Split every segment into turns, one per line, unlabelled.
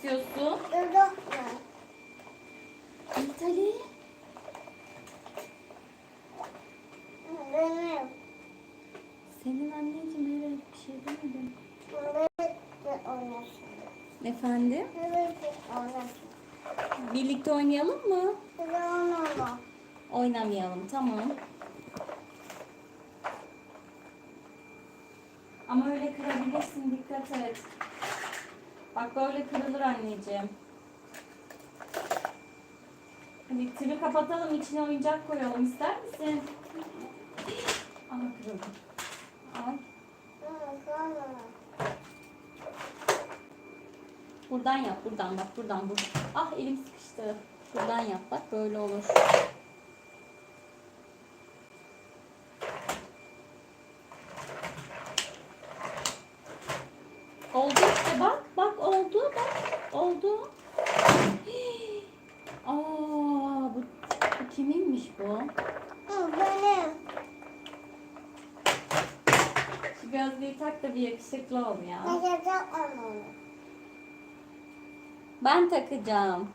istiyorsun?
Dudakla.
Evet Ali.
Benim.
Senin anneciğim evet bir şey demedim. Efendim?
Birlikte oynasın.
Birlikte oynayalım mı?
Bir de oynama.
Oynamayalım tamam. Ama öyle kırabilirsin dikkat et. Bak böyle kırılır anneciğim. Hadi tırı kapatalım içine oyuncak koyalım ister misin? Ama kırıldı. Al. Buradan yap buradan bak buradan buradan. Ah elim sıkıştı. Buradan yap bak böyle olur. Oldu işte bak bak oldu bak oldu. Hii. Aa bu, bu kiminmiş bu?
Hı, benim.
Şu tak da bir yakışıklı ol ya.
Onu.
Ben takacağım.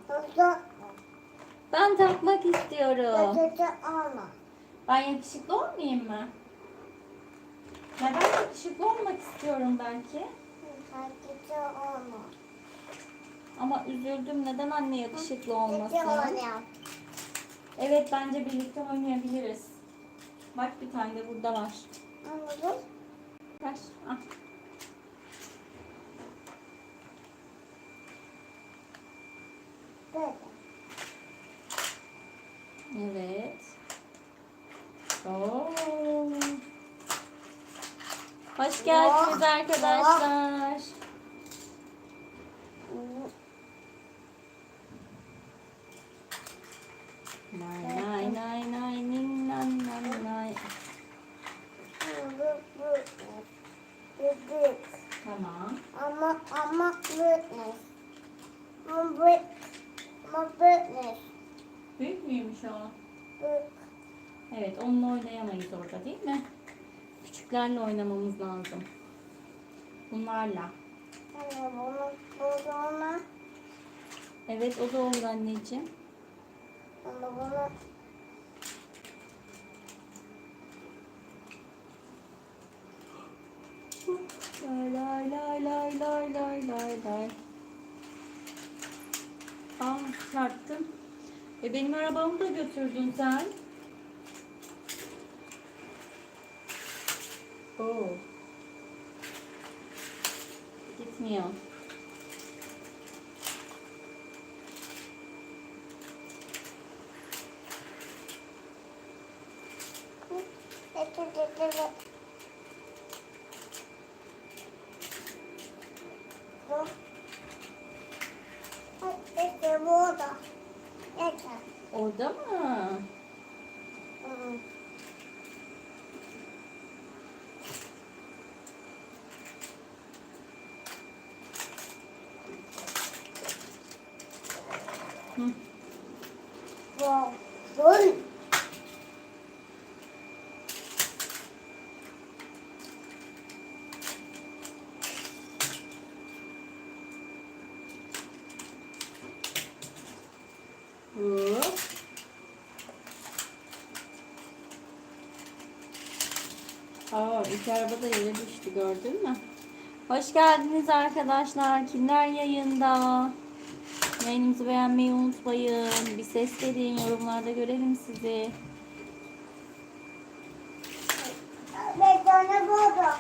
Ben takmak istiyorum.
Onu.
Ben yakışıklı olmayayım mı? Ben yakışıklı olmak istiyorum belki.
Onu.
Ama üzüldüm. Neden anne yakışıklı olmasın? Evet bence birlikte oynayabiliriz. Bak bir tane de burada var.
Anladın?
Ver.
Böyle.
Evet. Oo. Hoş geldiniz arkadaşlar.
Hı,
Evet onunla oynayamayız orada değil mi? Küçüklerle oynamamız lazım. Bunlarla.
Anne bunu bulduğuna
Evet o da olur anneciğim.
anne bunu
Lay lay lay lay lay lay lay lay. Çarptım. E benim arabamı da götürdün sen. Oo. Gitmiyor.
Peki dedi ve bu işte bu
İki araba da yere düştü gördün mü? Hoş geldiniz arkadaşlar. Kimler yayında? Yayınımızı beğenmeyi unutmayın. Bir ses verin. Yorumlarda görelim sizi.
Bir tane burada.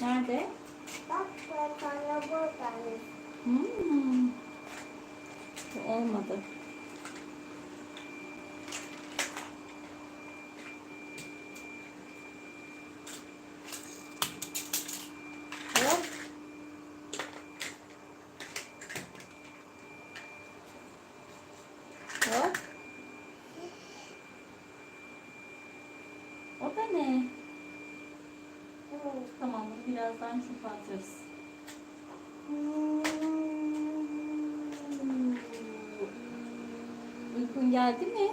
Nerede?
Bak bir tane burada.
Hmm. Bu Olmadı. Hop. Hop. O da ne?
Hı.
Tamam bunu birazdan çöpe atarız. Uykun geldi mi?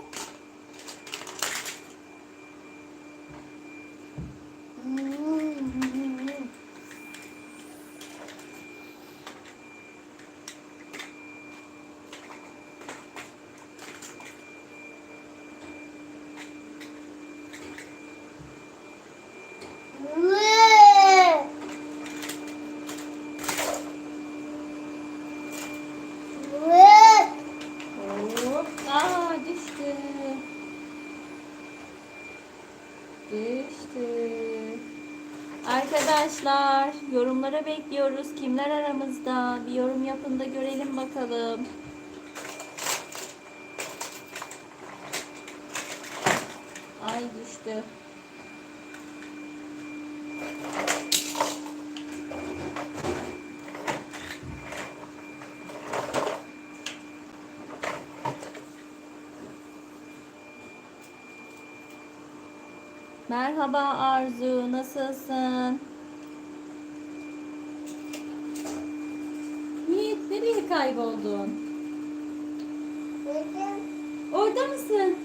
Arkadaşlar. Yorumlara bekliyoruz. Kimler aramızda? Bir yorum yapın da görelim bakalım. Ay düştü. Merhaba Arzu, nasılsın? Yiğit, nereye kayboldun?
Bizim
Orada mısın?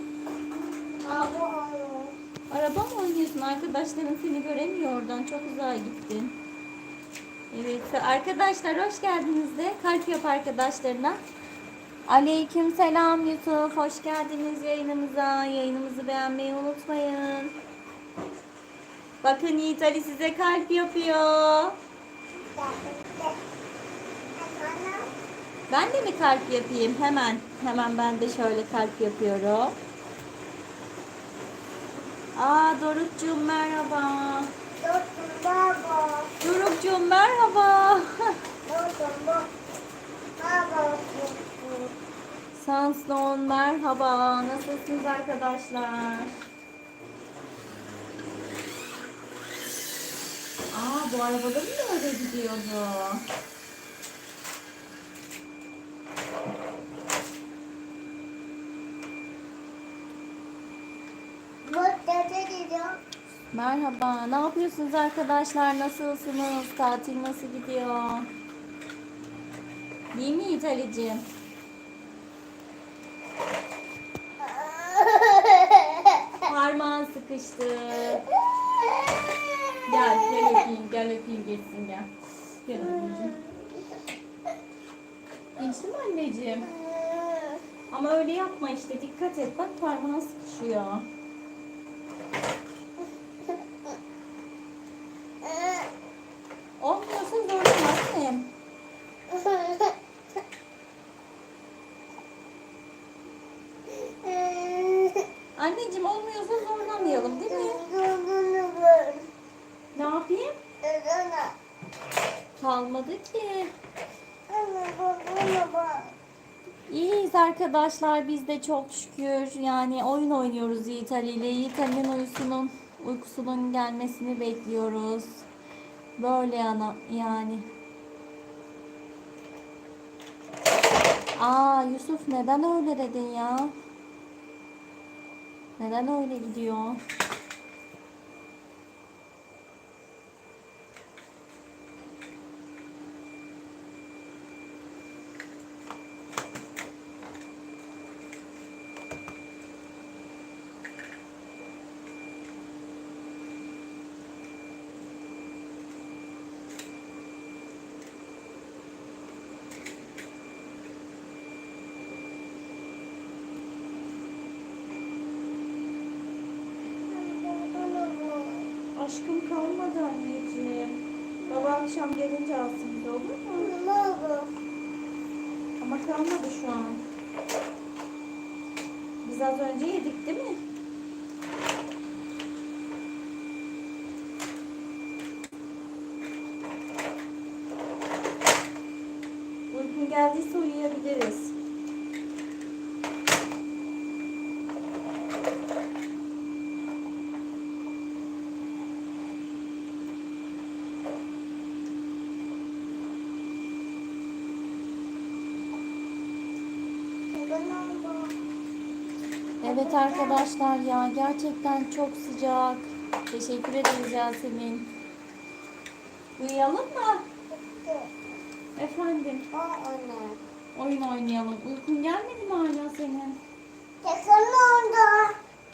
olur.
Araba mı oynuyorsun? Arkadaşların seni göremiyor oradan. Çok uzağa gittin. Evet, arkadaşlar hoş geldiniz de. Kalp yap arkadaşlarına. Aleyküm selam Yusuf. Hoş geldiniz yayınımıza. Yayınımızı beğenmeyi unutmayın. Bakın Yiğit Ali size kalp yapıyor. Ben de mi kalp yapayım? Hemen. Hemen ben de şöyle kalp yapıyorum. Aa Dorukcuğum merhaba. Dorukcuğum merhaba.
Dostum baba. Baba. dostum.
Sanslon merhaba. Nasılsınız arkadaşlar? Aa bu arabada mı öyle gidiyordu? Merhaba. Ne yapıyorsunuz arkadaşlar? Nasılsınız? Tatil nasıl gidiyor? İyi mi Yiğit Ali'ciğim? Parmağın sıkıştı. Gel, gel öpeyim, gel öpeyim geçsin gel. Gel anneciğim. Geçti anneciğim? Ama öyle yapma işte, dikkat et. Bak parmağın sıkışıyor. Olmuyorsa zorlama annem. Anneciğim olmuyorsa zorlamayalım değil mi? Yapayım? Kalmadı ki. İyiyiz arkadaşlar biz de çok şükür. Yani oyun oynuyoruz Yiğit Ali ile. Yiğit Ali'nin uykusunun, uykusunun gelmesini bekliyoruz. Böyle ana yani. Aa Yusuf neden öyle dedin ya? Neden öyle gidiyor? Aşkım kalmadı anneciğim. Baba akşam gelince alsın bir de olur mu? Ama kalmadı şu an. Biz az önce yedik değil mi? Uykun geldiyse uyuyabiliriz. Evet arkadaşlar ya gerçekten çok sıcak. Teşekkür ederiz Yasemin. Uyuyalım mı? Efendim oyun oynayalım. Uykun gelmedi mi hala senin?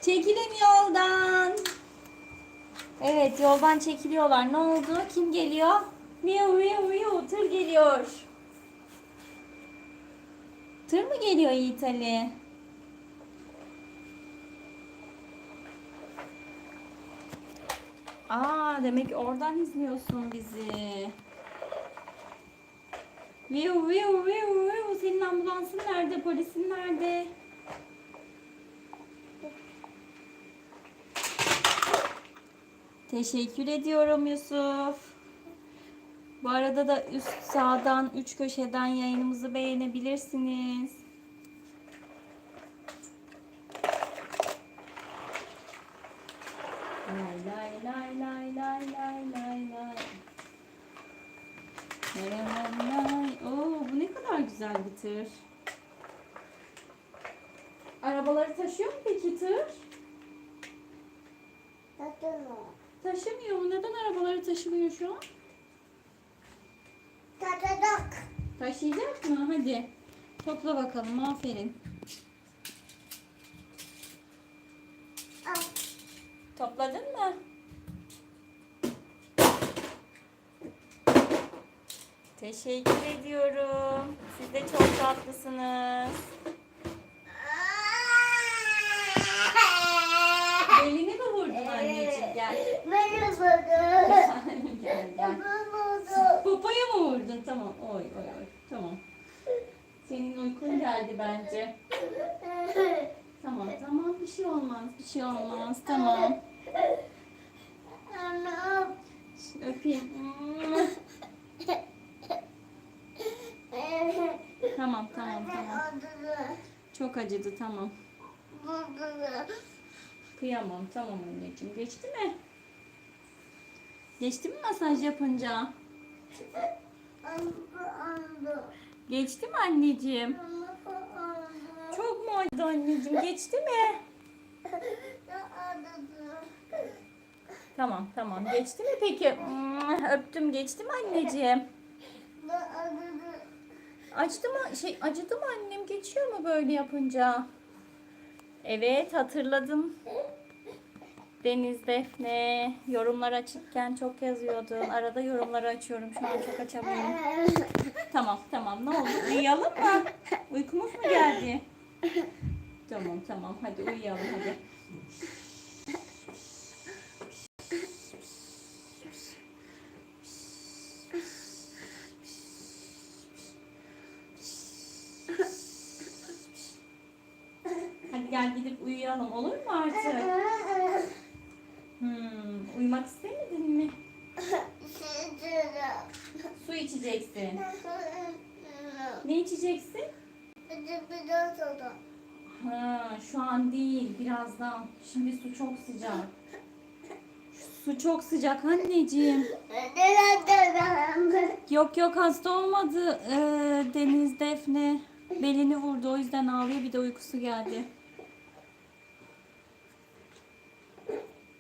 Çekilin yoldan. Evet yoldan çekiliyorlar. Ne oldu? Kim geliyor? Miu miu miu tır geliyor. Tır mı geliyor Yiğit Ali? Demek oradan izliyorsun bizi. Viu viu viu viu senin ambulansın nerede? Polisin nerede? Teşekkür ediyorum Yusuf. Bu arada da üst sağdan, üç köşeden yayınımızı beğenebilirsiniz. Lay lay lay lay lay lay lay lay. Lay lay lay. Oo, bu ne kadar güzel bir tır. Arabaları taşıyor mu peki tır?
Mı?
Taşımıyor mu? Neden arabaları taşımıyor şu an?
Tatadak.
Taşıyacak mı? Hadi. Topla bakalım. Aferin.
Al.
Topladın mı? Teşekkür ediyorum. Siz de çok tatlısınız. Belini mi vurdun anneciğim? Gel.
Beni vurdu.
gel gel. Popoya mı vurdun? Tamam. Oy oy oy. Tamam. Senin uykun geldi bence. Tamam tamam bir şey olmaz. Bir şey olmaz. Tamam. Öpeyim. Tamam tamam tamam. Çok acıdı tamam. Kıyamam tamam anneciğim. Geçti mi? Geçti mi masaj yapınca? Geçti mi anneciğim? Çok mu acıdı anneciğim? Geçti mi? Tamam tamam. Geçti mi peki? Öptüm. Geçti mi anneciğim? Açtı mı? Şey acıdı mı annem? Geçiyor mu böyle yapınca? Evet hatırladım. Deniz Defne yorumlar açıkken çok yazıyordun. Arada yorumları açıyorum. Şu an çok açamıyorum. Tamam tamam ne oldu? Uyuyalım mı? Uykumuz mu geldi? Tamam tamam hadi uyuyalım hadi gel gidip uyuyalım olur mu artık? Hmm, uyumak istemedin mi? Su içeceksin. Ne içeceksin? Ha, şu an değil, birazdan. Şimdi su çok sıcak. Su çok sıcak anneciğim. Yok yok hasta olmadı ee, Deniz Defne. Belini vurdu o yüzden ağlıyor bir de uykusu geldi.